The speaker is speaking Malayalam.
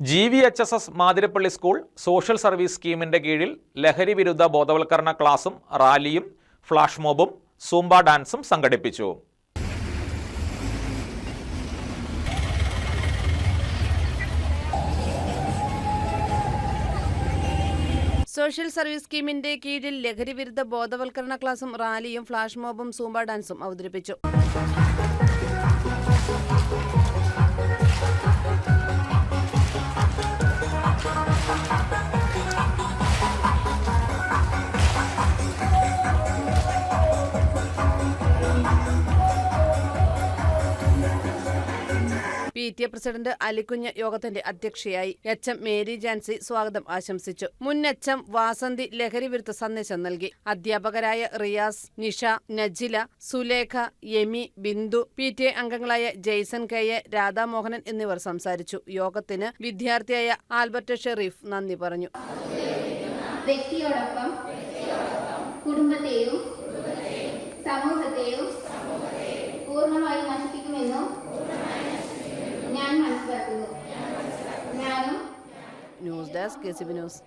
G V H S S Mathirappally school social service സ്കീമിന്റെ കീഴിൽ ലഹരി വിരുദ്ധ ബോധവൽക്കരണ ക്ലാസും റാലിയും ഫ്ലാഷ് മോബും സൂംബ ഡാൻസും സംഘടിപ്പിച്ചു. സോഷ്യൽ സർവീസ് സ്കീമിന്റെ കീഴിൽ ലഹരി വിരുദ്ധ ബോധവൽക്കരണ ക്ലാസും റാലിയും ഫ്ലാഷ് മോബും സൂംബ ഡാൻസും അവതരിപ്പിച്ചു. P T A president Alikunju യോഗത്തിന്റെ അധ്യക്ഷയായി എച്ച് എം മേരി ജാൻസി സ്വാഗതം ആശംസിച്ചു. മുൻ എച്ച് എം വാസന്തി ലഹരി വിരുദ്ധ സന്ദേശം നൽകി. അധ്യാപകരായ Riyas Nisha Najila Sulekha Yami Bindu P T A അംഗങ്ങളായ ജെയ്സൺ കെ എ രാധാമോഹനൻ എന്നിവർ സംസാരിച്ചു. യോഗത്തിന് വിദ്യാർത്ഥിയായ ആൽബർട്ട് ഷെറീഫ് നന്ദി പറഞ്ഞു. കുടുംബത്തെയും സമൂഹത്തെയും പൂർണമായി Não. Nenhum dos dez? Que é esse, meninos?